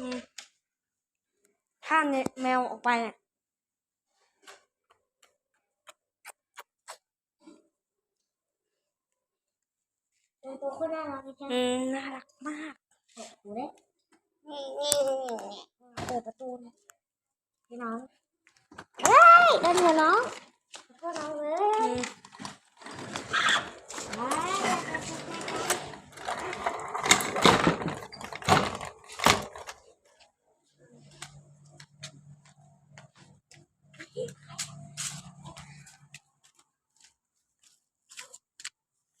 อืมถ้าเนี่ยแมวออกไปเนี่ยตัวตัวก็น่ารักจังอืมน่ารักมากเปิดประตูเลยนี่นี่นี่เปิดประตูเลยพี่น้องเฮ้ยเดินหัวน้องก็น้องเลอืยม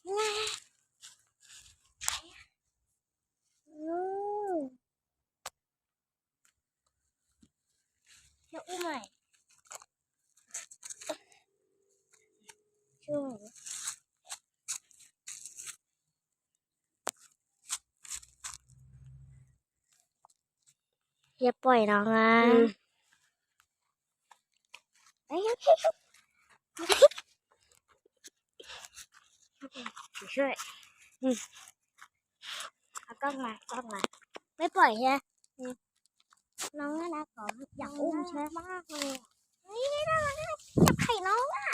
อืมเดี๋ยวอุ้มหน่อยช่วยหน่อยดิ อย่าปล่อยน้องนะอืมเอ้ยเอ้ยเอ้ยช่วยอืมเอากล้องมากล้องมา ไม่ปล่อยใช่ไหมอืมน้องน่ารักเหรออยากอุ้มใช่ไหมมากเลยอะเฮ้ยน่ารักน่ารักจับไข่น้องอะ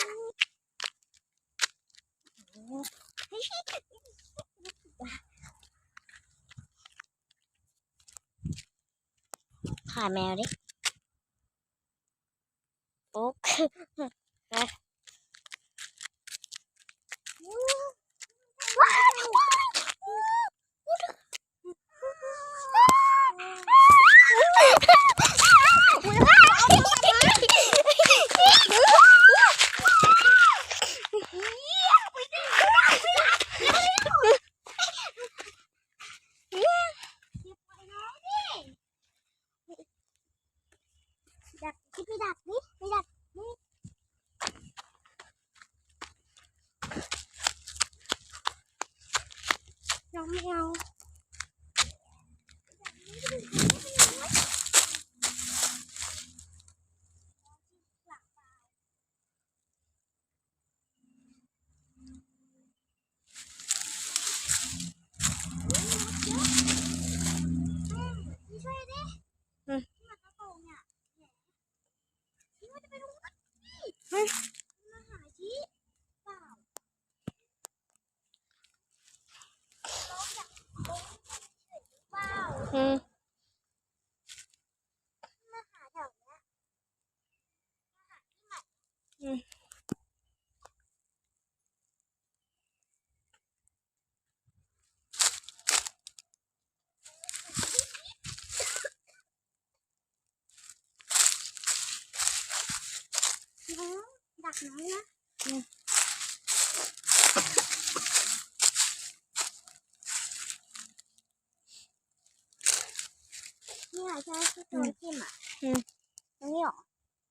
เฮ้ยถ่ายแมวดิโอ๊กไปว้าวดักที่พี่ดักนี่พี่ดัก น้องไม่เอาช่วยดิ อืม ที่มันกระโปรงเนี่ยที่ว่าจะไปลงวัดนี่มาหาชี้เปล่า น้องอยากลงเฉยๆหรือเปล่า อืม มาหาแถวเนี้ยมาหาที่ใหม่ อืม น้องดัก น้องนะนี่ค่ะใช่ที่โดนทิ่มอะอืม ตรงนี้เหรอ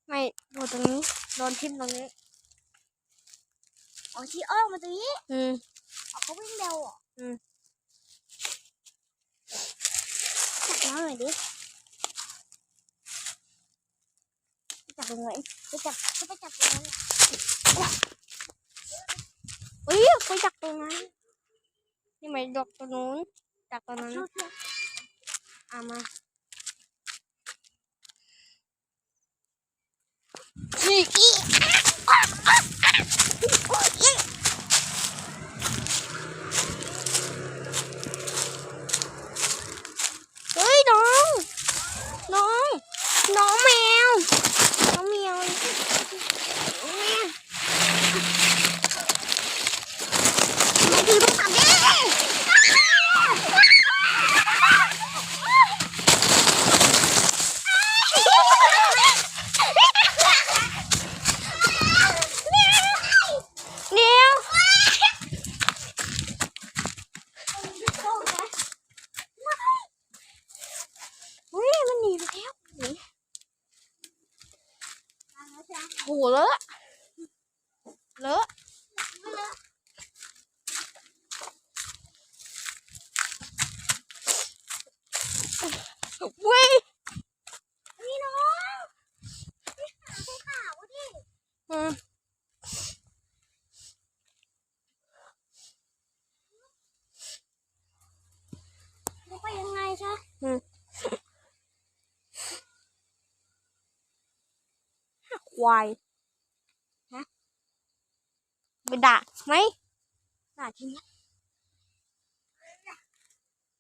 ไม่โดนตรงนี้ โดนทิ่มตรงนี้ อ๋อชี้อ้อมมาตรงนี้อืม อ๋อเขาวิ่งเร็วเหรออืม จับน้องหน่อยดิ ไปจับตรงไหนไปจับก็ไปจับตรงนั้น วิ่งนี่น้องนี่หางขาวดิอืมแล้วก็ยังไงจ๊ะอืมควายฮะไปด่าไหมด่าทีนี้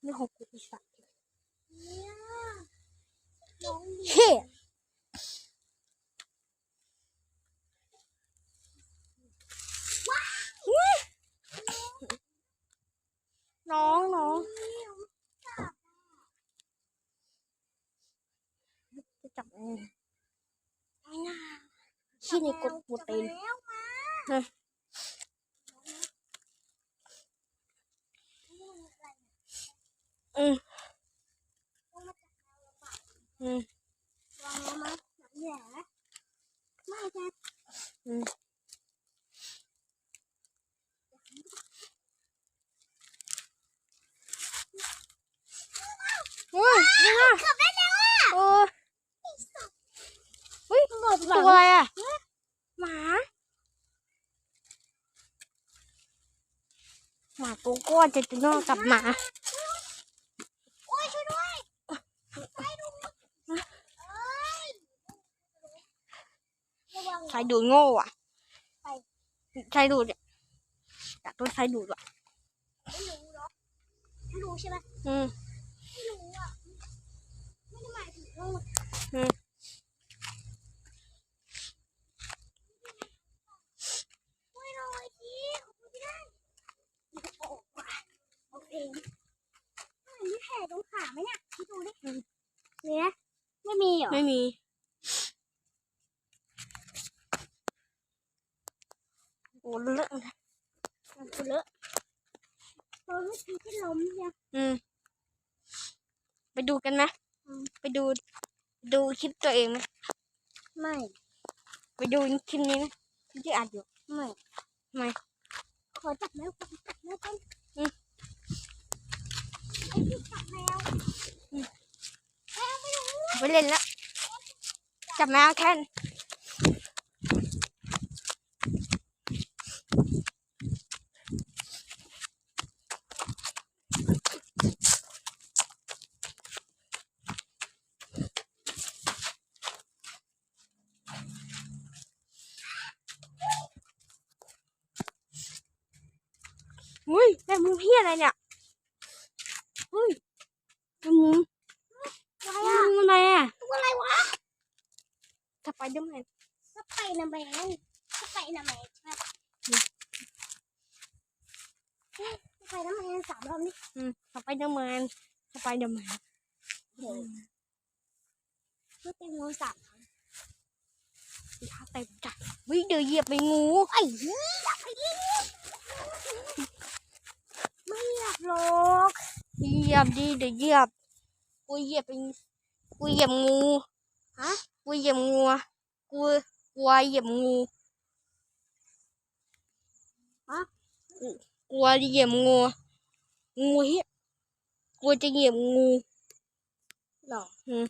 นี่ของกูปีศาจ เฮ้น้องน้องจะจับเองไม่น่าชี้ในกดปูเตนแล้วมา เฮ้ย อืมอืม วางแล้วมั้งหนังแหย่ไม่ใช่ อืม โอ้ยนี่นะขับได้แล้วอะโอ้ยเฮ้ยหลบหลัตังวอะไรอะหมา หมาตัวก้อนจะจะนอกกับหมาโอ้ยช่วยด้วยไปดูเอ้ยระวังใครดูดโง่อะไปใครดูดเนี่ยอยากโดนใครดูดอะไม่รู้หรอกไม่รู้ใช่ไหมอืมไม่รู้อะไม่ได้หมายถึงว่า อืม ช่วยหน่อยสิขอบคุณที่ได้โอ้โหโอเคมันมีแผลตรงขาไหมเนี่ยพี่ดูดิเนี่ยไม่มีเหรอ ไม่มี โอ้เลอะเลย มันเลอะตอนเมื่อกี้ที่ล้มเนี่ย อืม ไปดูกันไหม อืม ไปดู ดูคลิปตัว เองไหมไม่ ไปดูคลิปนี้ไหมที่อัดอยู่ ไม่ไม่ขอจับแมวก่อนจับแมวก่อนอืมไอ้ที่จับแมวแมวไม่รู้ไปเล่นละจับแมวแค่นอุ้ย แมงมุมเพี้ยอะไรเนี่ยเฮ้ยแมงมุมอะไรแมอะงมุมอะไรอะตัวอะไรวะสไปเดอร์แมนสไปนะแมนสไปนะแมนใช่ไหมสไปนะแมนสามรอบนี่อืมสไปเดอร์แมนสไปเดอร์แมนโอ้โหพูดเต็มงูสามท้าเต็มใจวิเดี๋ยวเหยียบไปงูไอ้เหี้ยไอ้เหี้ย ไม่อยากหรอกเหยียบดิเดี๋ยวเหยียบกูเหยียบไปกูเหยียบงูฮะกูเหยียบงูอะกูกลัวเหยียบงูฮะกูกลัวเหยียบงูงูเฮียกลัวจะเหยียบงูหรออืม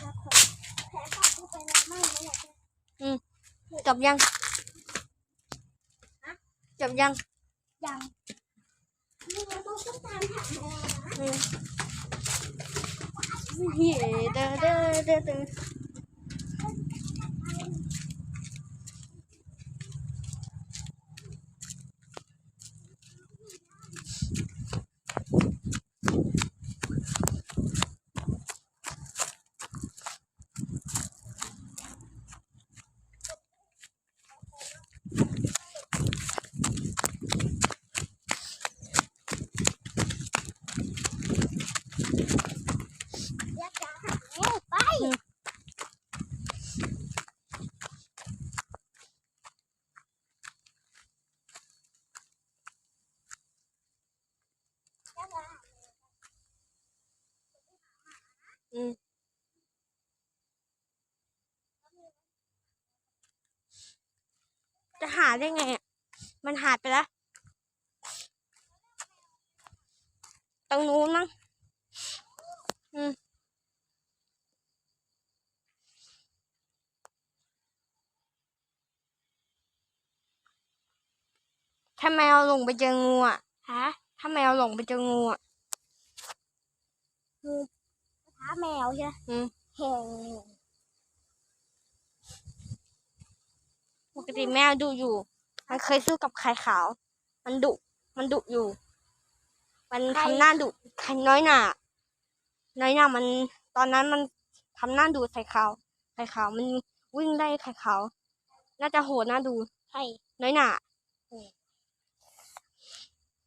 แล้วขอแผลปากกูไปแล้วไม่ไม่อยาก จะจับยังจับยังยังนี่เราต้องต้องการแผลแมวนะ อืมเฮ้ยเด้อเด้อเด้อเด้อ อยากจะหาแมวไปอยากจะหา อืมจะหาได้ไงอะ มันหายไปแล้ว ตรงนู้นมั้ง อืมถ้าแมวหลงไปเจองูอะ ฮะ ถ้าแมวหลงไปเจองูอะงูปะทะแมวใช่ไหมอืมแห่ง ปกติแมวดุอยู่ มันเคยสู้กับไข่ขาว มันดุ มันดุอยู่ มันทำหน้าดุใครน้อยหน่าน้อยหน่ามัน ตอนนั้นมันทำหน้าดุใส่ขาว ไข่ขาวมันวิ่งได้ไข่ขาว น่าจะโหดน่าดู ใช่น้อยหน่า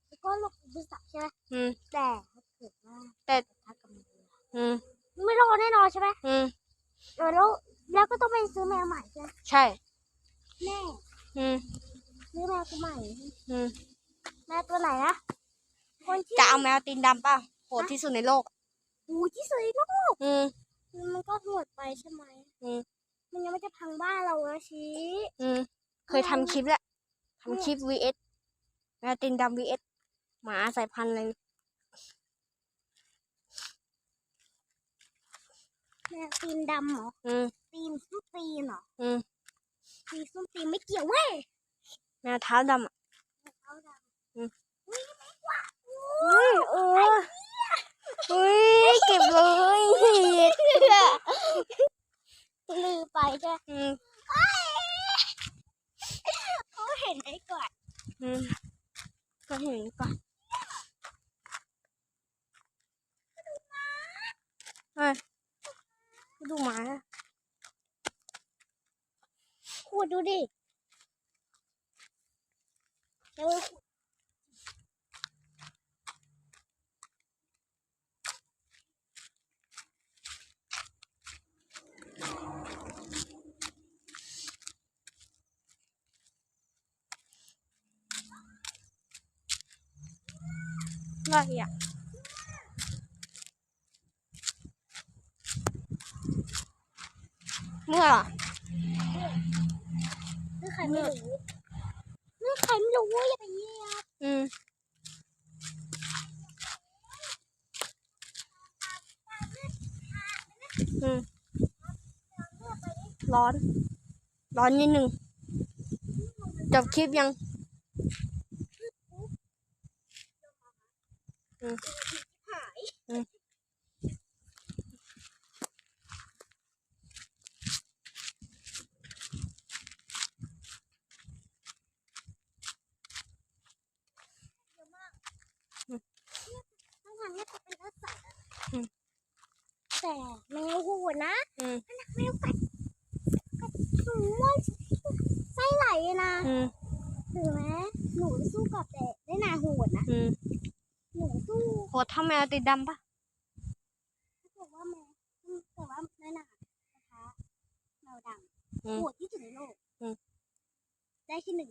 แล้วก็ลูกบุษักใช่ไหมอืม แต่ถ้าเกิดว่าแต่ปะทะกับแมวอืม ไม่รอดแน่นอนใช่ไหมอืมเออแล้วแล้วก็ต้องไปซื้อแมวใหม่ใช่ไหมใช่ แม่อืมซื้อแมวตัวใหม่อืมแมวตัวไหนนะคนที่จะเอาแมวตีนดำป่ะโหดที่สุดในโลก อูที่สุดในโลกอืม มันก็โหดไปใช่ไหมอืม มันยังไม่จะพังบ้านเรานะชี้อืม เคยทำคลิปแล้วทำคลิป vs แมวตีนดำ vs หมาสายพันธุ์อะไรแมวตีนดำเหรออืม ตีนส้นตีนเหรออืม ตีนส้นตีนไม่เกี่ยวเว้ยแมวเท้าดำอะเขาดำอืมอุ้ยไม่กว่าดเฮ้ยเออเฮ้ยเก็บเลยผิดลือไปใช่ไหมอืมเขาเห็นไอ้ก่อนอืมก็เห็นก่อนเฮ้ยดูหมา ขูดดูดิเดี๋ยวอะไรอะเมื่อ นึกใครไม่รู้นึกใครไม่รู้อย่าไปเหยียบ อืม อืม ร้อน ร้อนนิดนึงจบคลิปยัง อืมย อืม ทั้งทางนี้จะเป็นเนื้อสัตว์อะ อืม แต่แมวโหดนะ อืม แมวกัดกัดหนูว่าไส้ไหลเลยนะ อืม ถึงแม้หนู สู้กับแต่ได้นาโหดนะอืมหนูสู้โหดเท่าแมวติดดำปะถ้าเกิดว่าแมวแต่ว่าได้นานะคะแมวดอืำมโหดที่สุดในโลกอืมได้ที่หนึ่ง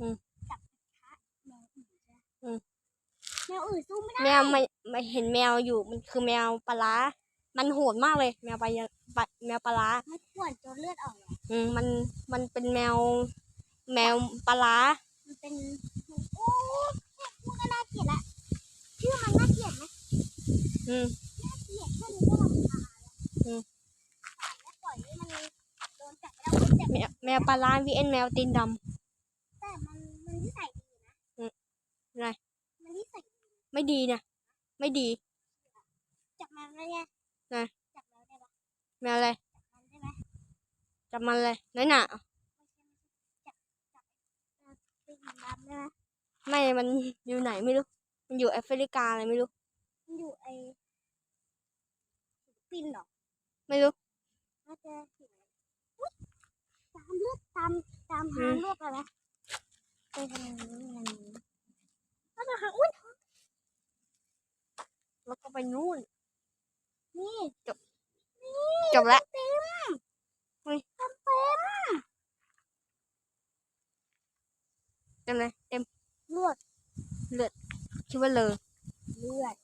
อืมกับกระทะแมวอื่นใช่ไหมอืมแมวอื่นสู้ไม่ได้แมวไม่ไม่เห็นแมวอยู่มันคือแมวปลาร้ามันโหดมากเลย แมวปลาปลาแมวปลาร้ามันข่วนจนเลือดออกเลยอืมมันมันเป็นแมว แมวปลาร้ามันเป็นมันโอ้แค่พูดก็น่าเกลียดละชื่อมันน่าเกลียดไหม อืมน่าเกลียดแค่นี้ก็รำคาญแล้วอืมแล้วปล่อยให้มันโดนกัดแล้วมันเจ็บแมวแมวปลาร้า vs แมวตีนดแต่มันมันนิสัยดีนะอืมอะไรมันนิสัยดีำไม่ดีนะไม่ดี จับมันได้ไงนะจับมันได้ปะแมวอะไรจับมันได้ไหมจับมันเลยน้อยหนาไม่ใช่ไม่ใช่จับจับตีนดำได้ไหมไม่ มันอยู่ไหนไม่รู้ มันอยู่แอฟริกาอะไรไม่รู้ มันอยู่ไอฟิลิ ปปินส์เหรอไม่รู้น่าจะอยู่ไหนอุ๊ยตามเลือดตามตามอืหางมเลือดไปไหมไปทางนี้ทางนี้แล้วก็หางอุ้ยแล้วก็ไปนู่น นี่จบแล้วเต็มอุ๊ยเต็มเต็มเต็มเลยเต็มเลือดคิดว่าเลยเลือด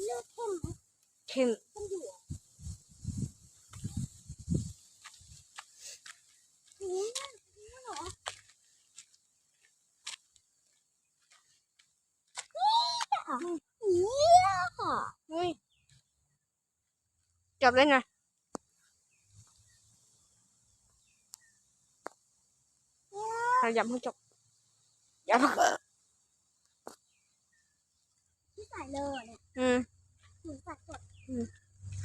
เลือดเข้มไหมเข้มเข้มอยู่เหรอนี่นี่เหรอเนี่ยค่ะอุ้ยจบแล้วนะเราอย่าเพิ่งจบอย่าเพิ่งนิสัยเลยเนี่ย อืมหนูใส่กดอืม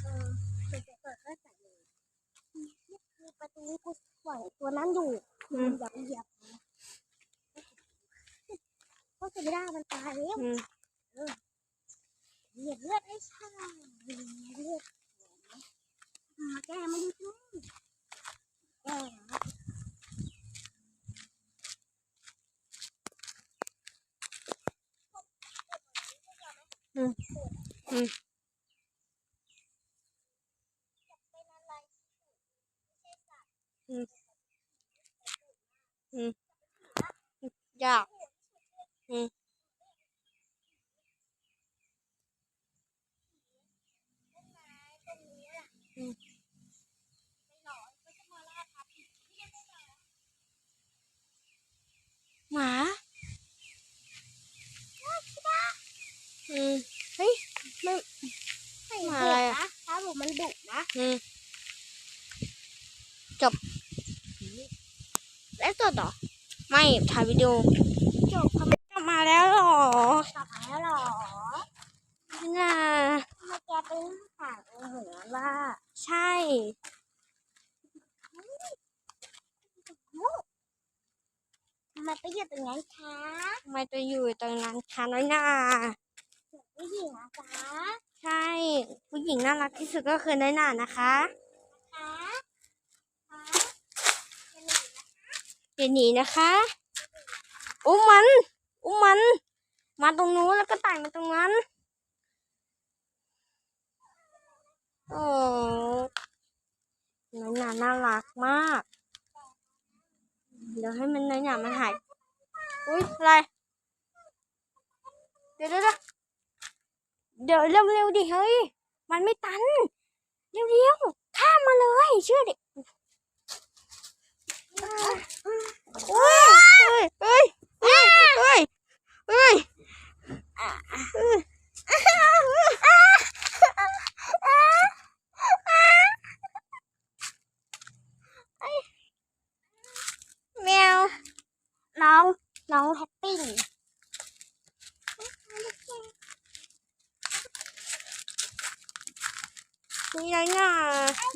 เออหนูใส่กดก็ใส่เลยนี่คือประตูนี้กูปล่อยตัวนั้นอยู่อืมอย่าไปเหยียบนะเพราะเสียไม่ได้มันตายแล้วอืม เหยียบเลือดไอ้ช่างเหยียบเลือดมาแก้ไม่ได้ช่วยแก้นะ ยากอืมอืมหมาอืมเฮ้ยไม่ ไม่ มา ดุ อะไรอะ นะถ้าผมมันดุนะ อืมจบ แล้วตัวต่อไม่ถ่ายวิดีโอจบทำไมกลับมาแล้วเหรอกลับมาแล้วเหรอน่าทำไมแกเป็นข่าวเหมือนว่า ใช่ทำไมไปอยู่ตรงนั้นคะทำไมจะอยู่ตรงนั้นคะน้อยหนาผู้หญิงนะจ๊ะใช่ ผู้หญิงน่ารักที่สุดก็คือน้อยหนานะคะคะคะ อย่าหนีนะคะอุ้มมันอุ้มมัน มาตรงนู้นแล้วก็ไต่มาตรงนั้นโอ้น้อยหนาน่ารักมาก เดี๋ยวให้มันน้อยหนามันหาย อุ้ยอะไร เดี๋ยวเดี๋ยวเดี๋ยวเร็วเร็วดิเฮ้ย มันไม่ตัน เร็วเร็วข้ามมาเลย เชื่อดิ เฮ้ยเฮ้ยเฮ้ยเฮ้ยเฮ้ยแมวน้องน้องแฮปปี้นี่ไงน่ะ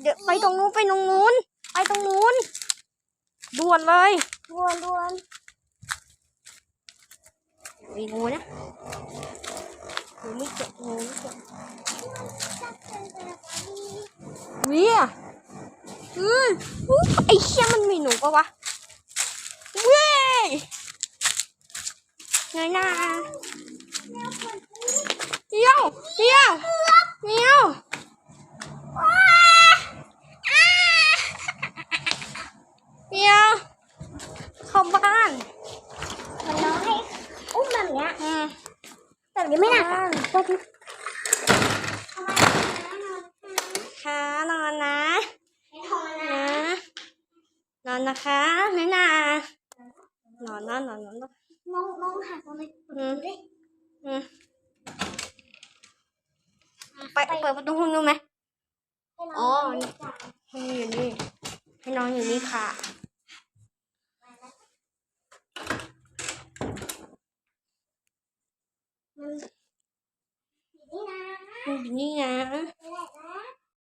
เดี๋ยวไปตรงนู้นไปตรงนู้นไปตรงนู้น ด่วนเลยดวนดวนมีงูนะงูไม่เจ็บงูไม่เจ็บเวียอืออุ๊ยไอ้เชี่ยมันมีหนูปะวะเว้ยไงน่าเดี๋ยวเดี๋ยวเดี๋ยวว้าอ้า เดี๋ยวเข้าบ้านมันน้องให้อุ้มแบบเนี้ยอืมแต่นี้ไม่หนักอะก็ที่ค่ะนอนนะไม่ทอนนะ นะนอนนะคะนายนานอนนะนอนนอนนอนน้องน้องหาตรงไหนอืมดิอืมไปเปิดประตูห้องดูไหมให้น้งอ๋อเล่นกัน Hindi na. Hindi.